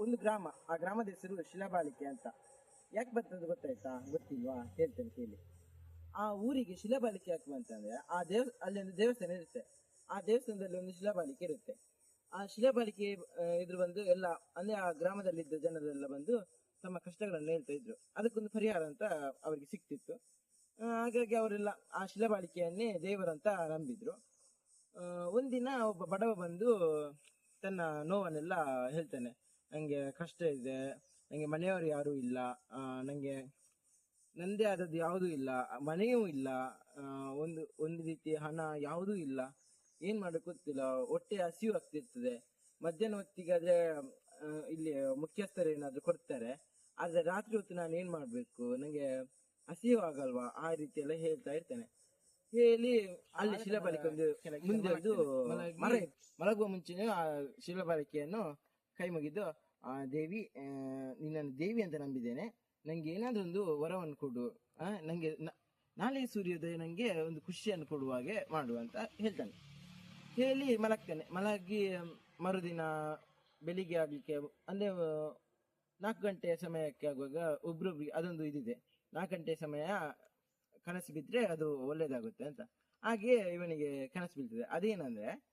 ಒಂದು ಗ್ರಾಮ, ಆ ಗ್ರಾಮದ ಹೆಸರು ಶಿಲಾಬಾಳಿಕೆ ಅಂತ. ಯಾಕೆ ಬರ್ತದೆ ಗೊತ್ತಾಯ್ತಾ? ಗೊತ್ತಿಲ್ವಾ? ಹೇಳ್ತೇನೆ ಕೇಳಿ. ಆ ಊರಿಗೆ ಶಿಲಾಬಾಲಿಕೆ ಯಾಕೆ ಅಂತಂದ್ರೆ ಆ ದೇವ ಅಲ್ಲಿ ಒಂದು ದೇವಸ್ಥಾನ ಇರುತ್ತೆ. ಆ ದೇವಸ್ಥಾನದಲ್ಲಿ ಒಂದು ಶಿಲಾಬಾಲಿಕೆ ಇರುತ್ತೆ. ಆ ಶಿಲಾಬಾಲಿಕೆ ಇದ್ರ ಬಂದು ಎಲ್ಲ, ಅಂದ್ರೆ ಆ ಗ್ರಾಮದಲ್ಲಿದ್ದ ಜನರೆಲ್ಲ ಬಂದು ತಮ್ಮ ಕಷ್ಟಗಳನ್ನು ಹೇಳ್ತಾ ಇದ್ರು. ಅದಕ್ಕೊಂದು ಪರಿಹಾರ ಅಂತ ಅವರಿಗೆ ಸಿಕ್ತಿತ್ತು. ಹಾಗಾಗಿ ಅವರೆಲ್ಲ ಆ ಶಿಲಾಬಾಲಿಕೆಯನ್ನೇ ದೇವರಂತ ನಂಬಿದ್ರು. ಒಂದಿನ ಒಬ್ಬ ಬಡವ ಬಂದು ತನ್ನ ನೋವನ್ನೆಲ್ಲ ಹೇಳ್ತಾನೆ. ನಂಗೆ ಕಷ್ಟ ಇದೆ. ನಂಗೆ ಮನೆಯವರು ಯಾರೂ ಇಲ್ಲ. ನನಗೆ ನಂಗೆ ನಂದೇ ಆದದ್ದು ಯಾವುದೂ ಇಲ್ಲ. ಮನೆಯೂ ಇಲ್ಲ. ಒಂದು ಒಂದು ರೀತಿ ಹಣ ಯಾವುದೂ ಇಲ್ಲ. ಏನ್ ಮಾಡೋಕೆ ಗೊತ್ತಿಲ್ಲ. ಹೊಟ್ಟೆ ಹಸಿವು ಆಗ್ತಿರ್ತದೆ. ಮಧ್ಯಾಹ್ನ ಹೊತ್ತಿಗಾದ್ರೆ ಇಲ್ಲಿ ಮುಖ್ಯಸ್ಥರು ಏನಾದ್ರು ಕೊಡ್ತಾರೆ. ಆದ್ರೆ ರಾತ್ರಿ ಹೊತ್ತು ನಾನು ಏನ್ ಮಾಡ್ಬೇಕು? ನಂಗೆ ಹಸಿವು ಆಗಲ್ವಾ? ಆ ರೀತಿ ಎಲ್ಲ ಹೇಳ್ತಾ ಇರ್ತೇನೆ. ಹೇಳಿ ಅಲ್ಲಿ ಶಿಲಾಬಾಲಿಕೆ ಒಂದು ಮುಂದೆ ಒಂದು ಮಲಗುವ ಮುಂಚೆನೇ ಆ ಶಿಲಾಬಾಲಿಕೆಯನ್ನು ಕೈ ಮುಗಿದು ಆ ದೇವಿ ನಿನ್ನನ್ನು ದೇವಿ ಅಂತ ನಂಬಿದ್ದೇನೆ. ನಂಗೆ ಏನಾದ್ರೂ ಒಂದು ವರವನ್ನು ಕೊಡು. ಆ, ನಂಗೆ ನ- ನಾಳೆ ಸೂರ್ಯೋದಯ ನಂಗೆ ಒಂದು ಖುಷಿಯನ್ನು ಕೊಡುವ ಹಾಗೆ ಮಾಡು ಅಂತ ಹೇಳ್ತಾನೆ. ಹೇಳಿ ಮಲಗ್ತಾನೆ. ಮಲಗಿ ಮರುದಿನ ಬೆಳಿಗ್ಗೆ ಆಗ್ಲಿಕ್ಕೆ ಅಂದ್ರೆ ನಾಲ್ಕು ಗಂಟೆ ಸಮಯಕ್ಕೆ ಆಗುವಾಗ ಒಬ್ರೊಬ್ರಿಗೆ ಅದೊಂದು ಇದಿದೆ. ನಾಲ್ಕು ಗಂಟೆ ಸಮಯ ಕನಸು ಬಿದ್ರೆ ಅದು ಒಳ್ಳೇದಾಗುತ್ತೆ ಅಂತ. ಹಾಗೆ ಇವನಿಗೆ ಕನಸು ಬೀಳ್ತದೆ. ಅದೇನಂದ್ರೆ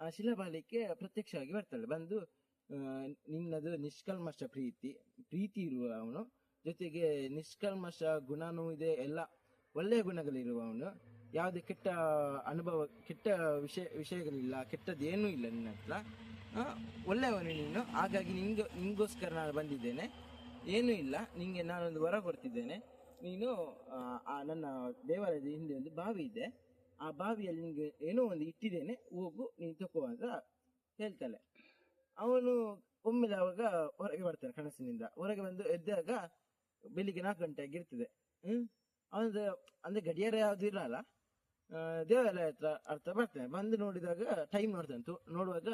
ಆ ಶಿಲಾಬಾಲಿಕೆ ಪ್ರತ್ಯಕ್ಷವಾಗಿ ಬರ್ತಾಳೆ. ಬಂದು ನಿನ್ನದು ನಿಷ್ಕಲ್ಮಶ ಪ್ರೀತಿ ಪ್ರೀತಿ ಇರುವವನು ಜೊತೆಗೆ ನಿಷ್ಕಲ್ಮಶ ಗುಣನೂ ಇದೆ ಎಲ್ಲ ಒಳ್ಳೆಯ ಗುಣಗಳಿರುವವನು. ಯಾವುದೇ ಕೆಟ್ಟ ಅನುಭವ ಕೆಟ್ಟ ವಿಷಯ ವಿಷಯಗಳಿಲ್ಲ ಕೆಟ್ಟದೇನೂ ಇಲ್ಲ ನಿನ್ನ ಹತ್ರ. ಒಳ್ಳೆಯವನು ನೀನು. ಹಾಗಾಗಿ ನಿಂಗೆ ನಿಂಗೋಸ್ಕರ ನಾನು ಬಂದಿದ್ದೇನೆ. ಏನೂ ಇಲ್ಲ. ನಿಂಗೆ ನಾನೊಂದು ವರ ಕೊಡ್ತಿದ್ದೇನೆ. ನೀನು ಆ, ಆ ನನ್ನ ದೇವಾಲಯದ ಹಿಂದೆ ಒಂದು ಬಾವಿ ಇದೆ. ಆ ಬಾವಿಯಲ್ಲಿ ನಿಂಗೆ ಏನೋ ಒಂದು ಇಟ್ಟಿದ್ದೇನೆ. ಹೋಗು ನೀನು ತಗೋ ಅಂತ ಹೇಳ್ತಾಳೆ. ಅವನು ಒಮ್ಮೆಲೆ ಅವಾಗ ಹೊರಗೆ ಬರ್ತಾನೆ ಕನಸಿನಿಂದ. ಹೊರಗೆ ಬಂದು ಎದ್ದಾಗ ಬೆಳಿಗ್ಗೆ ನಾಲ್ಕು ಗಂಟೆ ಆಗಿರ್ತದೆ ಹ್ಮ್? ಅವನದು ಅಂದ್ರೆ ಗಡಿಯಾರ ಯಾವ್ದು ಇರಲ್ಲ. ದೇವಾಲಯ ಹತ್ರ ಅರ್ಥ ಬರ್ತಾನೆ ಬಂದು ನೋಡಿದಾಗ ಟೈಮ್ ನೋಡ್ತಾನೆ ನೋಡುವಾಗ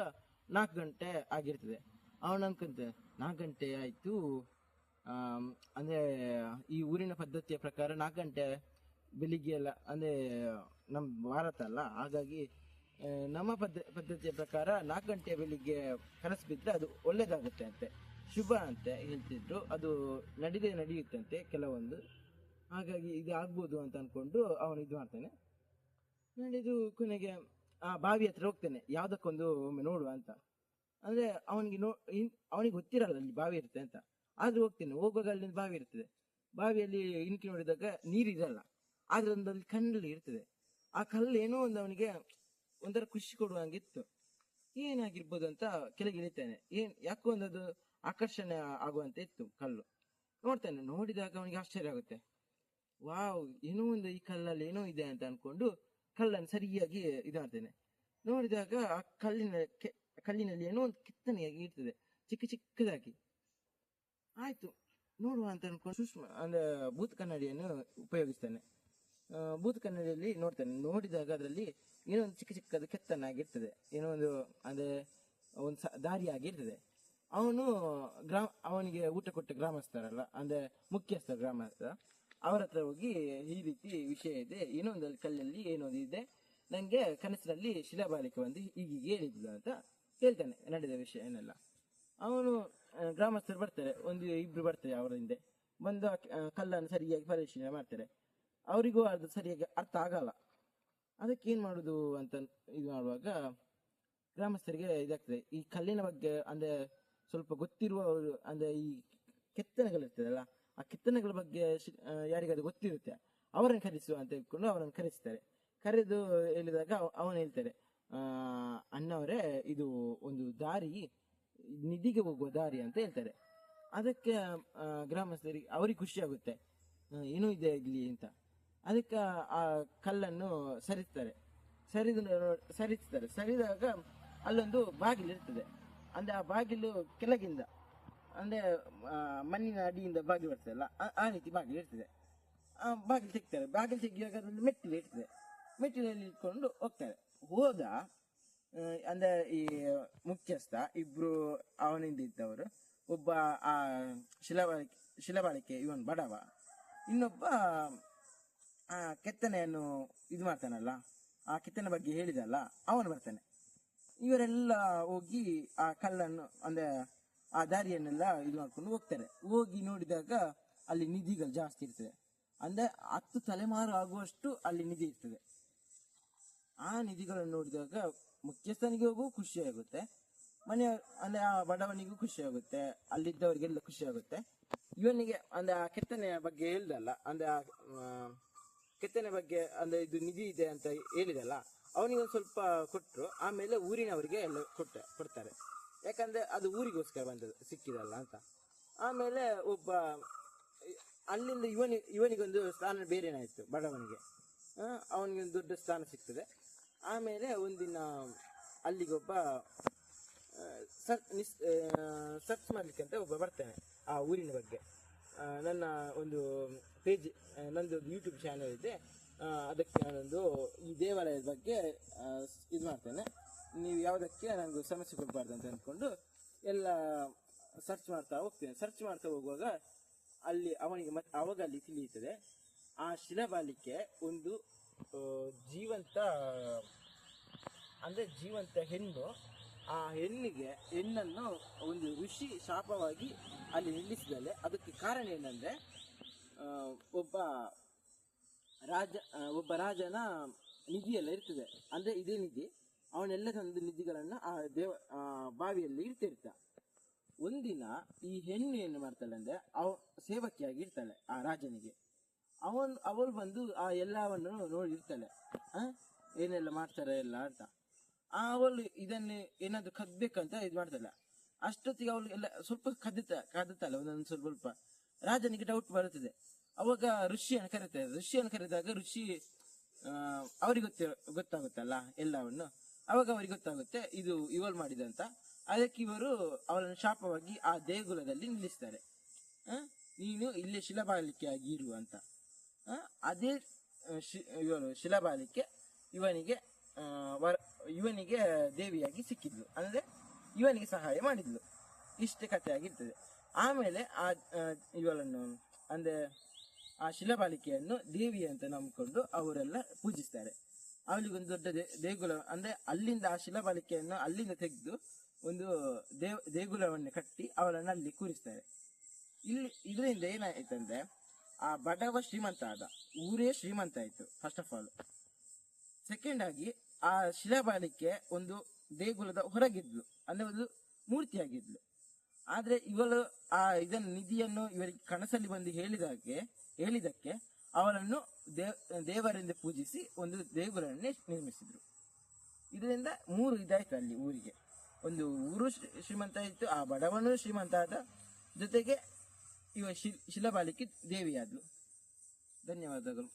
ನಾಲ್ಕು ಗಂಟೆ ಆಗಿರ್ತದೆ. ಅವನು ಅನ್ಕೊಂತಾನೆ ನಾಲ್ಕು ಗಂಟೆ ಆಯ್ತು. ಅಂದ್ರೆ ಈ ಊರಿನ ಪದ್ಧತಿಯ ಪ್ರಕಾರ ನಾಲ್ಕು ಗಂಟೆ ಬೆಳಿಗ್ಗೆ ಎಲ್ಲ, ಅಂದ್ರೆ ನಮ್ಮ ಭಾರತ ಅಲ್ಲ. ಹಾಗಾಗಿ ನಮ್ಮ ಪದ್ಧ, ಪದ್ಧತಿಯ ಪ್ರಕಾರ ನಾಲ್ಕು ಗಂಟೆ ಬೆಳಿಗ್ಗೆ ಕನಸು ಬಿದ್ದರೆ ಅದು ಒಳ್ಳೇದಾಗುತ್ತೆ ಅಂತೆ. ಶುಭ ಅಂತೆ ಹೇಳ್ತಿದ್ರು. ಅದು ನಡೀದೇ ನಡೆಯುತ್ತಂತೆ ಕೆಲವೊಂದು. ಹಾಗಾಗಿ ಇದು ಆಗ್ಬೋದು ಅಂತ ಅಂದ್ಕೊಂಡು ಅವನು ಇದು ಮಾಡ್ತಾನೆ. ನಡೆದು ಕೊನೆಗೆ ಆ ಬಾವಿ ಹತ್ರ ಹೋಗ್ತೇನೆ. ಯಾವುದಕ್ಕೊಂದು ಒಮ್ಮೆ ನೋಡುವ ಅಂತ. ಅಂದರೆ ಅವನಿಗೆ ನೋ ಅವನಿಗೆ ಗೊತ್ತಿರಲ್ಲ ಅಲ್ಲಿ ಬಾವಿ ಇರುತ್ತೆ ಅಂತ. ಆದರೂ ಹೋಗ್ತೇನೆ. ಹೋಗುವಾಗ ಅಲ್ಲಿ ಬಾವಿ ಇರ್ತದೆ. ಬಾವಿಯಲ್ಲಿ ಇನ್ಕಿ ನೋಡಿದಾಗ ನೀರಿರಲ್ಲ. ಆದ್ರೆ ಒಂದು ಅಲ್ಲಿ ಕಣ್ಣಲ್ಲಿ ಇರ್ತದೆ. ಆ ಕಲ್ಲು ಏನೋ ಒಂದು ಅವನಿಗೆ ಒಂಥರ ಖುಷಿ ಕೊಡುವಂಗಿತ್ತು ಏನಾಗಿರ್ಬೋದು ಅಂತ ಕೆಳಗೆ ಇಳಿತಾನೆ ಏನ್, ಯಾಕೋ ಒಂದು ಅದು ಆಕರ್ಷಣೆ ಆಗುವಂತೆ ಇತ್ತು ಕಲ್ಲು. ನೋಡ್ತೇನೆ, ನೋಡಿದಾಗ ಅವನಿಗೆ ಆಶ್ಚರ್ಯ ಆಗುತ್ತೆ. ವಾವ್, ಏನೋ ಒಂದು ಈ ಕಲ್ಲಲ್ಲಿ ಏನೋ ಇದೆ ಅಂತ ಅನ್ಕೊಂಡು ಕಲ್ಲನ್ನು ಸರಿಯಾಗಿ ಇದು ನೋಡಿದಾಗ ಆ ಕಲ್ಲಿನ ಕಲ್ಲಿನಲ್ಲಿ ಏನೋ ಒಂದು ಕೆತ್ತನೆಯಾಗಿ ಇರ್ತದೆ, ಚಿಕ್ಕ ಚಿಕ್ಕದಾಗಿ. ಆಯ್ತು, ನೋಡುವ ಅಂತ ಅನ್ಕೊಂಡು ಸೂಕ್ಷ್ಮ, ಅಂದ್ರೆ ಭೂತ ಕನ್ನಡಿಯನ್ನು ಉಪಯೋಗಿಸ್ತಾನೆ. ಭೂತ್ ಕನ್ನಡಿಯಲ್ಲಿ ನೋಡ್ತೇನೆ. ನೋಡಿದಾಗ ಅದರಲ್ಲಿ ಏನೋ ಒಂದು ಚಿಕ್ಕ ಚಿಕ್ಕದು ಕೆತ್ತನಾಗಿರ್ತದೆ. ಏನೋ ಒಂದು ಅಂದರೆ ಒಂದು ದಾರಿಯಾಗಿರ್ತದೆ. ಅವನು ಗ್ರಾಮ, ಅವನಿಗೆ ಊಟ ಕೊಟ್ಟ ಗ್ರಾಮಸ್ಥರಲ್ಲ, ಅಂದರೆ ಮುಖ್ಯಸ್ಥ ಗ್ರಾಮಸ್ಥ, ಅವರ ಹತ್ರ ಹೋಗಿ ಈ ರೀತಿ ವಿಷಯ ಇದೆ. ಏನೋ ಒಂದು ಕಲ್ಲಲ್ಲಿ ಏನೋ ಒಂದು ಇದೆ. ನನಗೆ ಕನಸಿನಲ್ಲಿ ಶಿಲಾಬಾಲಿಕೆ ಬಂದು ಹೀಗೆ ಹೇಳಿದ್ಲು ಅಂತ ಹೇಳ್ತಾನೆ, ನಡೆದ ವಿಷಯ ಏನೆಲ್ಲ. ಅವನು ಗ್ರಾಮಸ್ಥರು ಬರ್ತಾರೆ. ಒಂದು ಇಬ್ಬರು ಬರ್ತಾರೆ ಅವರ ಹಿಂದೆ. ಬಂದು ಕಲ್ಲನ್ನು ಸರಿಯಾಗಿ ಪರಿಶೀಲನೆ ಮಾಡ್ತಾರೆ. ಅವರಿಗೂ ಅದು ಸರಿಯಾಗಿ ಅರ್ಥ ಆಗಲ್ಲ. ಅದಕ್ಕೆ ಏನು ಮಾಡೋದು ಅಂತ ಇದು ಮಾಡುವಾಗ ಗ್ರಾಮಸ್ಥರಿಗೆ ಇದಾಗ್ತದೆ. ಈ ಕಲ್ಲಿನ ಬಗ್ಗೆ ಅಂದ್ರೆ ಸ್ವಲ್ಪ ಗೊತ್ತಿರುವವರು ಅಂದ್ರೆ ಈ ಕೆತ್ತನೆಗಳಿರ್ತದಲ್ಲ ಆ ಕೆತ್ತನೆಗಳ ಬಗ್ಗೆ ಯಾರಿಗಾದ್ರೂ ಗೊತ್ತಿರುತ್ತೆ. ಅವರನ್ನು ಕರೆಸುವ ಅಂತ ಹೇಳ್ಕೊಂಡು ಅವರನ್ನು ಕರೆಸ್ತಾರೆ. ಕರೆದು ಹೇಳಿದಾಗ ಅವ- ಅವನು ಹೇಳ್ತಾರೆ ಅಣ್ಣವರೇ ಇದು ಒಂದು ದಾರಿ ನಿಧಿಗೆ ಹೋಗುವ ದಾರಿ ಅಂತ ಹೇಳ್ತಾರೆ. ಅದಕ್ಕೆ ಗ್ರಾಮಸ್ಥರಿಗೆ ಅವರಿಗೆ ಖುಷಿ ಆಗುತ್ತೆ. ಆ, ಇದೆ ಇಲ್ಲಿ ಅಂತ. ಅದಕ್ಕೆ ಆ ಕಲ್ಲನ್ನು ಸರಿಸ್ತಾರೆ. ಸರಿದು ಸರಿಸ್ತಾರೆ. ಸರಿದಾಗ ಅಲ್ಲೊಂದು ಬಾಗಿಲು ಇರ್ತದೆ. ಅಂದರೆ ಆ ಬಾಗಿಲು ಕೆಳಗಿಂದ, ಅಂದರೆ ಮಣ್ಣಿನ ಅಡಿಯಿಂದ ಬಾಗಿಲು ಬರ್ತದಲ್ಲ ಆ- ರೀತಿ ಬಾಗಿಲು ಇರ್ತದೆ. ಆ, ಬಾಗಿಲು ತೆಗ್ತಾರೆ. ಬಾಗಿಲು ತೆಗಿಯುವಾಗ ಅದರಲ್ಲಿ ಮೆಟ್ಟಿಲು ಇರ್ತದೆ. ಮೆಟ್ಟಿಲಲ್ಲಿ ಇಟ್ಕೊಂಡು ಹೋಗ್ತಾರೆ. ಹೋದ ಅಂದ್ರೆ ಈ ಮುಖ್ಯಸ್ಥ ಇಬ್ಬರು ಅವನಿಂದ ಇದ್ದವರು, ಒಬ್ಬ, ಆ ಶಿಲಬಾಳಿಕೆ ಶಿಲಬಾಳಿಕೆ ಇವನು ಬಡವ. ಇನ್ನೊಬ್ಬ ಆ ಕೆತ್ತನೆಯನ್ನು ಇದು ಮಾಡ್ತಾನಲ್ಲ ಆ ಕೆತ್ತನೆ ಬಗ್ಗೆ ಹೇಳಿದಲ್ಲ ಅವನು ಬರ್ತಾನೆ. ಇವರೆಲ್ಲ ಹೋಗಿ ಆ ಕಲ್ಲನ್ನು ಅಂದ್ರೆ ಆ ದಾರಿಯನ್ನೆಲ್ಲ ಇದು ಮಾಡ್ಕೊಂಡು ಹೋಗ್ತಾರೆ. ಹೋಗಿ ನೋಡಿದಾಗ ಅಲ್ಲಿ ನಿಧಿಗಳು ಜಾಸ್ತಿ ಇರ್ತದೆ. ಅಂದ್ರೆ ಹತ್ತು ತಲೆಮಾರು ಆಗುವಷ್ಟು ಅಲ್ಲಿ ನಿಧಿ ಇರ್ತದೆ. ಆ ನಿಧಿಗಳನ್ನು ನೋಡಿದಾಗ ಮುಖ್ಯಸ್ಥನಿಗೆ ಹೋಗು ಖುಷಿ ಆಗುತ್ತೆ. ಮನೆ ಅಂದ್ರೆ ಆ ಬಡವನಿಗೂ ಖುಷಿ ಆಗುತ್ತೆ. ಅಲ್ಲಿದ್ದವರಿಗೆಲ್ಲ ಖುಷಿ ಆಗುತ್ತೆ. ಇವನಿಗೆ ಅಂದ್ರೆ ಆ ಕೆತ್ತನೆಯ ಬಗ್ಗೆ ಹೇಳ್ದಲ್ಲ ಅಂದ್ರೆ ಆ, ಕೆತ್ತನೆ ಬಗ್ಗೆ ಅಂದ್ರೆ ಇದು ನಿಧಿ ಇದೆ ಅಂತ ಹೇಳಿದಲ್ಲ ಅವನಿಗೆ ಒಂದು ಸ್ವಲ್ಪ ಕೊಟ್ಟರು ಆಮೇಲೆ ಊರಿನವರಿಗೆ ಎಲ್ಲ ಕೊಟ್ಟ ಕೊಡ್ತಾರೆ. ಯಾಕಂದ್ರೆ ಅದು ಊರಿಗೋಸ್ಕರ ಬಂದದ್ದು ಸಿಕ್ಕಿದಲ್ಲ ಅಂತ. ಆಮೇಲೆ ಒಬ್ಬ ಅಲ್ಲಿಂದ ಇವನಿ ಇವನಿಗೊಂದು ಸ್ಥಾನ ಬೇರೆನಾಯಿತು ಬಡವನಿಗೆ. ಅವನಿಗೊಂದು ಅವನಿಗೆ ಒಂದು ದೊಡ್ಡ ಸ್ಥಾನ ಸಿಗ್ತದೆ. ಆಮೇಲೆ ಒಂದಿನ ಅಲ್ಲಿಗೊಬ್ಬ ಆ, ಸರ್ ನಿಸ್ ಸರ್ಚ್ ಮಾಡ್ಲಿಕ್ಕೆ ಅಂತ ಒಬ್ಬ ಬರ್ತಾನೆ ಆ ಊರಿನ ಬಗ್ಗೆ. ನನ್ನ ಒಂದು ಪೇಜ್ ನಂದು ಒಂದು ಯೂಟ್ಯೂಬ್ ಚಾನಲ್ ಇದೆ ಅದಕ್ಕೆ ನಾನೊಂದು ಈ ದೇವಾಲಯದ ಬಗ್ಗೆ ಇದು ಮಾಡ್ತೇನೆ. ನೀವು ಯಾವುದಕ್ಕೆ ನನಗೆ ಸಮಸ್ಯೆ ಕೊಡಬಾರ್ದು ಅಂತ ಅಂದ್ಕೊಂಡು ಎಲ್ಲ ಸರ್ಚ್ ಮಾಡ್ತಾ ಹೋಗ್ತೇನೆ. ಸರ್ಚ್ ಮಾಡ್ತಾ ಹೋಗುವಾಗ ಅಲ್ಲಿ ಅವನಿಗೆ ಮತ್ತೆ ಅವಾಗ ಅಲ್ಲಿ ತಿಳಿಯುತ್ತದೆ. ಆ ಶಿಲಾಬಾಲಿಕೆ ಒಂದು ಜೀವಂತ, ಅಂದರೆ ಜೀವಂತ ಹೆಣ್ಣು. ಆ ಹೆಣ್ಣಿಗೆ ಹೆಣ್ಣನ್ನು ಒಂದು ಋಷಿ ಶಾಪವಾಗಿ ಅಲ್ಲಿ ನಿಲ್ಲಿಸಿದಲೆ ಅದಕ್ಕೆ ಕಾರಣ ಏನಂದರೆ ಒಬ್ಬ ರಾಜ ಒಬ್ಬ ರಾಜನ ನಿಧಿಯೆಲ್ಲ ಇರ್ತದೆ. ಅಂದರೆ ಇದೇ ನಿಧಿ. ಅವನೆಲ್ಲ ತಂದು ನಿಧಿಗಳನ್ನು ಆ ದೇವ ಬಾವಿಯಲ್ಲಿ ಇಡ್ತಿರ್ತ. ಒಂದಿನ ಈ ಹೆಣ್ಣು ಏನು ಮಾಡ್ತಾಳೆ ಅಂದರೆ, ಅವ ಸೇವಕಿಯಾಗಿ ಇರ್ತಾಳೆ ಆ ರಾಜನಿಗೆ. ಅವನು, ಅವಳು ಬಂದು ಆ ಎಲ್ಲವನ್ನು ನೋಡಿರ್ತಾಳೆ ಏನೆಲ್ಲ ಮಾಡ್ತಾರೆ ಎಲ್ಲ ಅಂತ. ಅವಳು ಇದನ್ನೇ ಏನಾದರೂ ಕದ್ಬೇಕಂತ ಇದು ಮಾಡ್ತಾಳೆ. ಅಷ್ಟೊತ್ತಿಗೆ ಅವಳು ಎಲ್ಲ ಸ್ವಲ್ಪ ಕದಿತ ಕದ್ದುತ್ತಾಳೆ ಒಂದೊಂದು ಸ್ವಲ್ಪ ಸ್ವಲ್ಪ. ರಾಜನಿಗೆ ಡೌಟ್ ಬರುತ್ತದೆ. ಅವಾಗ ಋಷಿಯನ್ನು ಕರೀತಾರೆ. ಋಷಿಯನ್ನು ಕರೆದಾಗ ಋಷಿ ಅವ್ರಿಗೆ ಗೊತ್ತೇ, ಗೊತ್ತಾಗುತ್ತಲ್ಲ ಎಲ್ಲವನ್ನು. ಅವಾಗ ಅವರಿಗೆ ಗೊತ್ತಾಗುತ್ತೆ, ಇದು ಇವಳು ಮಾಡಿದಂತ. ಅದಕ್ಕೆ ಇವರು ಅವರನ್ನು ಶಾಪವಾಗಿ ಆ ದೇಗುಲದಲ್ಲಿ ನಿಲ್ಲಿಸ್ತಾರೆ. ನೀನು ಇಲ್ಲಿ ಶಿಲಾಬಾಲಿಕೆಯಾಗಿ ಇರು ಅಂತ. ಅದೇ ಇವನು ಶಿಲಾಬಾಲಿಕೆ ಇವನಿಗೆ ಇವನಿಗೆ ದೇವಿಯಾಗಿ ಸಿಕ್ಕಿದ್ಲು. ಅಂದ್ರೆ ಇವನಿಗೆ ಸಹಾಯ ಮಾಡಿದ್ಲು ಇಷ್ಟೇ ಕಥೆಯಾಗಿರ್ತದೆ ಆಮೇಲೆ ಆ ಇವಳನ್ನು ಅಂದರೆ ಆ ಶಿಲಾಬಾಲಿಕೆಯನ್ನು ದೇವಿ ಅಂತ ನಂಬಿಕೊಂಡು ಅವರೆಲ್ಲ ಪೂಜಿಸ್ತಾರೆ. ಅವಳಿಗೊಂದು ದೊಡ್ಡ ದೇ- ದೇಗುಲ, ಅಂದರೆ ಅಲ್ಲಿಂದ ಆ ಶಿಲಾಬಾಲಿಕೆಯನ್ನು ಅಲ್ಲಿಂದ ತೆಗೆದು ಒಂದು ದೇವ್, ದೇಗುಲವನ್ನು ಕಟ್ಟಿ ಅವಳನ್ನು ಅಲ್ಲಿ ಕೂರಿಸ್ತಾರೆ. ಇಲ್ಲಿ, ಇದರಿಂದ ಏನಾಯ್ತಂದ್ರೆ ಆ ಬಡವ ಶ್ರೀಮಂತ ಆದ ಊರೇ ಶ್ರೀಮಂತ ಆಯ್ತು ಫಸ್ಟ್ ಆಫ್ ಆಲ್ ಸೆಕೆಂಡ್ ಆಗಿ ಆ ಶಿಲಾಬಾಲಿಕೆ ಒಂದು ದೇಗುಲದ ಹೊರಗಿದ್ಲು. ಅಂದ್ರೆ ಒಂದು ಮೂರ್ತಿಯಾಗಿದ್ಲು. ಆದ್ರೆ ಇವಳು ಆ ಇದನ್ನ ನಿಧಿಯನ್ನು ಇವರಿಗೆ ಕನಸಲ್ಲಿ ಬಂದು ಹೇಳಿದಾಗೆ, ಹೇಳಿದಕ್ಕೆ ಅವಳನ್ನು ದೇವ್ ದೇವರೆಂದು ಪೂಜಿಸಿ ಒಂದು ದೇಗುಲನ್ನೇ ನಿರ್ಮಿಸಿದ್ರು. ಇದರಿಂದ ಮೂರು ಇದಾಯ್ತು ಅಲ್ಲಿ ಊರಿಗೆ. ಒಂದು ಊರು ಶ್ರೀ- ಶ್ರೀಮಂತ ಆಯ್ತು ಆ ಬಡವನು ಶ್ರೀಮಂತ ಆದ ಜೊತೆಗೆ ಇವ ಶಿ, ಶಿಲಾಬಾಲಿಕೆ ದೇವಿಯಾದ್ಲು. ಧನ್ಯವಾದಗಳು.